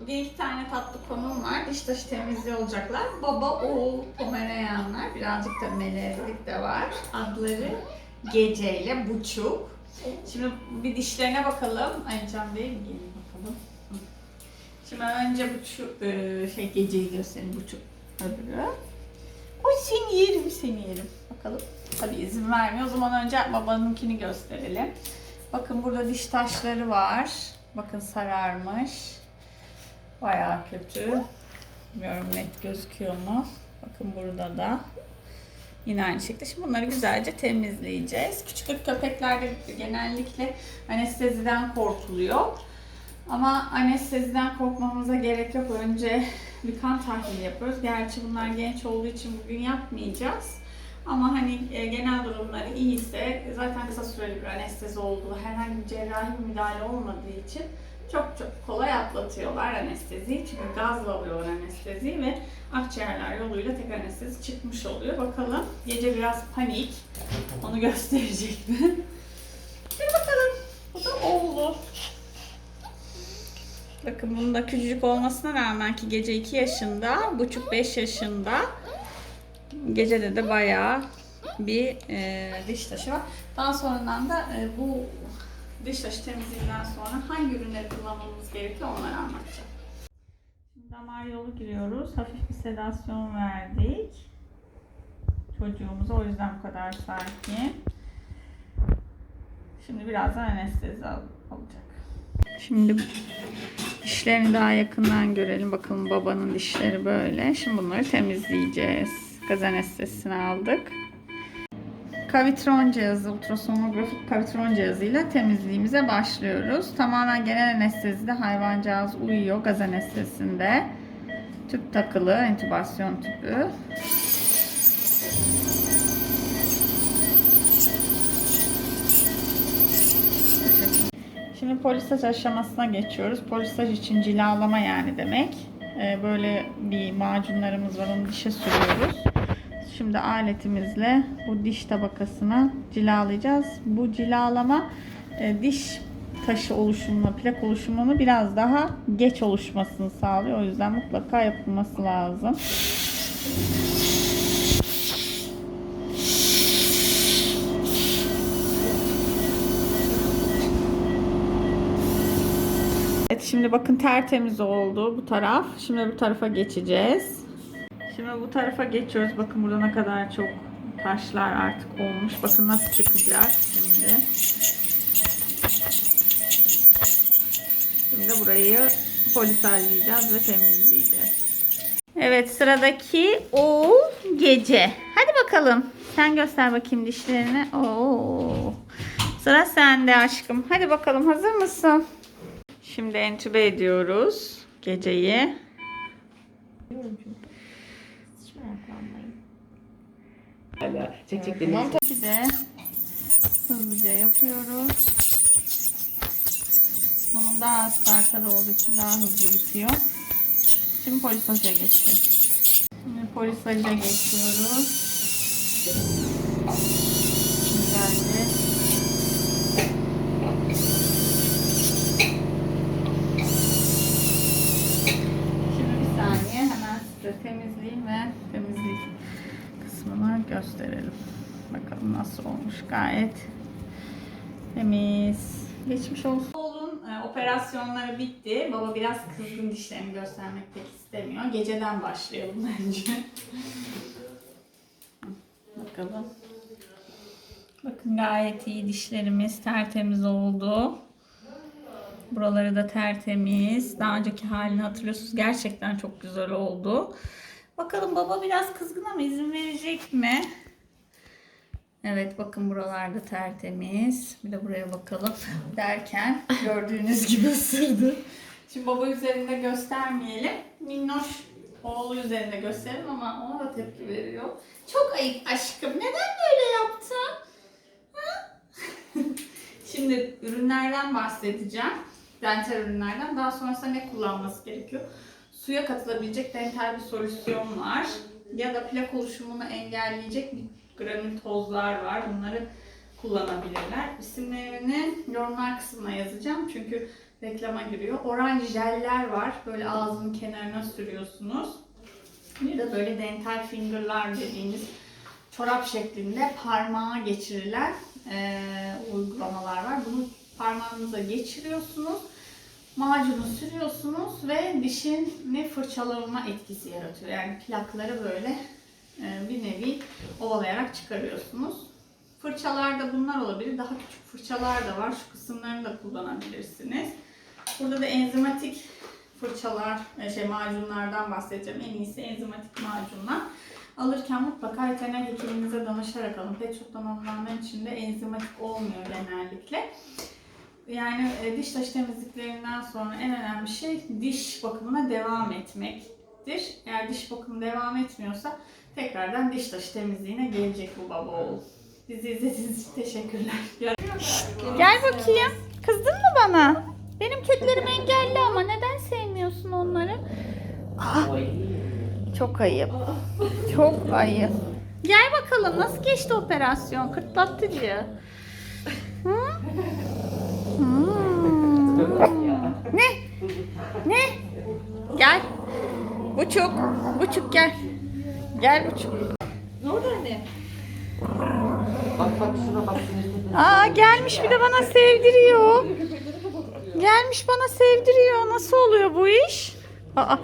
Bugün iki tane tatlı konum var. Diş taşı temizliği olacaklar. Baba, oğul, pomerayanlar. Birazcık da melezlik de var. Adları Gece ile Buçuk. Şimdi bir dişlerine bakalım. Ay Can Bey gelin bakalım. Şimdi önce Buçuk, e, şey Gece'yi göstereyim Buçuk öbürü. Oy seni yerim, seni yerim. Bakalım. Tabii izin vermiyor. O zaman önce babanınkini gösterelim. Bakın burada diş taşları var. Bakın sararmış. Bayağı kötü. Bilmiyorum net gözüküyor mu? Bakın burada da. Yine aynı şekilde. Şimdi bunları güzelce temizleyeceğiz. Küçük köpeklerde genellikle anesteziden korkuluyor. Ama anesteziden korkmamıza gerek yok. Önce bir kan tahlili yapıyoruz. Gerçi bunlar genç olduğu için bugün yapmayacağız. Ama hani e, genel durumları iyiyse zaten kısa süreli bir anestezi olduğu, herhangi bir cerrahi müdahale olmadığı için çok çok kolay atlatıyorlar anesteziyi. Çünkü gazla alıyorlar anesteziyi ve akciğerler yoluyla tek anestezi çıkmış oluyor. Bakalım gece biraz panik. Onu gösterecek mi? Bir bakalım. Bu da oğlu. Bakın bunun da küçücük olmasına rağmen ki gece 2 yaşında, buçuk 5 yaşında. Gecede de bayağı bir e, diş taşı var. Daha sonradan da e, bu diş taşı temizliğinden sonra hangi ürünleri kullanmamız gerekiyor onları anlatacağım. Şimdi damar yolu giriyoruz. Hafif bir sedasyon verdik. Çocuğumuza o yüzden bu kadar sakin. Şimdi birazdan anestezi al- alacak. Şimdi dişlerini daha yakından görelim. Bakalım babanın dişleri böyle. Şimdi bunları temizleyeceğiz. Gaz anestezisini aldık. Kavitron cihazı, ultrasonografik kavitron cihazıyla temizliğimize başlıyoruz. Tamamen genel anestezide hayvancağız uyuyor gaz anestezisinde. Tüp takılı, entübasyon tüpü. Şimdi polisaj aşamasına geçiyoruz. Polisaj için cilalama yani demek. Ee, böyle bir macunlarımız var onu dişe sürüyoruz. Şimdi aletimizle bu diş tabakasını cilalayacağız. Bu cilalama e, diş taşı oluşumunu, plak oluşumunu biraz daha geç oluşmasını sağlıyor. O yüzden mutlaka yapılması lazım. Evet şimdi bakın tertemiz oldu bu taraf. Şimdi bu tarafa geçeceğiz. Şimdi bu tarafa geçiyoruz. Bakın burada ne kadar çok taşlar artık olmuş. Bakın nasıl çıkacak şimdi. Şimdi burayı polisajlayacağız ve temizleyeceğiz. Evet sıradaki o gece. Hadi bakalım. Sen göster bakayım dişlerini. Oo. Sıra sende aşkım. Hadi bakalım hazır mısın? Şimdi entübe ediyoruz geceyi. Hala çek çek deniz. Bir de hızlıca yapıyoruz. Bunun daha az tartar olduğu için daha hızlı bitiyor. Şimdi polisaja geçiyoruz. Şimdi polisaja geçiyoruz. Güzelce. Gösterelim. Bakalım nasıl olmuş gayet temiz. Geçmiş olsun. Oğlun e, operasyonları bitti. Baba biraz kızgın dişlerini göstermek pek istemiyor. Geceden başlayalım bence. Bakalım. Bakın gayet iyi dişlerimiz tertemiz oldu. Buraları da tertemiz. Daha önceki halini hatırlıyorsunuz. Gerçekten çok güzel oldu. Bakalım baba biraz kızgın ama izin verecek mi? Evet bakın buralarda tertemiz. Bir de buraya bakalım derken gördüğünüz gibi ısırdı. Şimdi baba üzerinde göstermeyelim. Minnoş oğlu üzerinde gösterelim ama ona da tepki veriyor. Çok ayıp aşkım. Neden böyle yaptın? Şimdi ürünlerden bahsedeceğim. Dental ürünlerden. Daha sonrasında ne kullanması gerekiyor? Suya katılabilecek dental bir solüsyon var. Ya da plak oluşumunu engelleyecek bir granül tozlar var. Bunları kullanabilirler. İsimlerini yorumlar kısmına yazacağım. Çünkü reklama giriyor. Orange jeller var. Böyle ağzının kenarına sürüyorsunuz. Bir de böyle dental fingerlar dediğimiz çorap şeklinde parmağa geçirilen eee, uygulamalar var. Bunu parmağınıza geçiriyorsunuz. Macunu sürüyorsunuz ve dişini fırçalama etkisi yaratıyor. Yani plakları böyle e, bir nevi ovalayarak çıkarıyorsunuz. Fırçalarda bunlar olabilir. Daha küçük fırçalar da var. Şu kısımlarını da kullanabilirsiniz. Burada da enzimatik fırçalar, e, şey macunlardan bahsedeceğim. En iyisi enzimatik macunlar. Alırken mutlaka veteriner hekiminize danışarak alın. Pet shop'tan alılanların içinde enzimatik olmuyor genellikle. Yani e, diş taşı temizliklerinden sonra en önemli şey diş bakımına devam etmektir. Eğer diş bakımı devam etmiyorsa tekrardan diş taşı temizliğine gelecek bu baba oğul. Bizi izlediğiniz için teşekkürler. Gel bakayım. Kızdın mı bana? Benim kedilerim engelli ama neden sevmiyorsun onları? Oy. Çok ayıp. Çok ayıp. Gel bakalım nasıl geçti operasyon? Kırtlatıcı. Hı? Hmm. Ne? Ne? Gel. Buçuk. Buçuk gel. Gel buçuk. Ne oldu anne? Bak bak şuna bak. Aa gelmiş bir de bana sevdiriyor. Gelmiş bana sevdiriyor. Nasıl oluyor bu iş? Aa.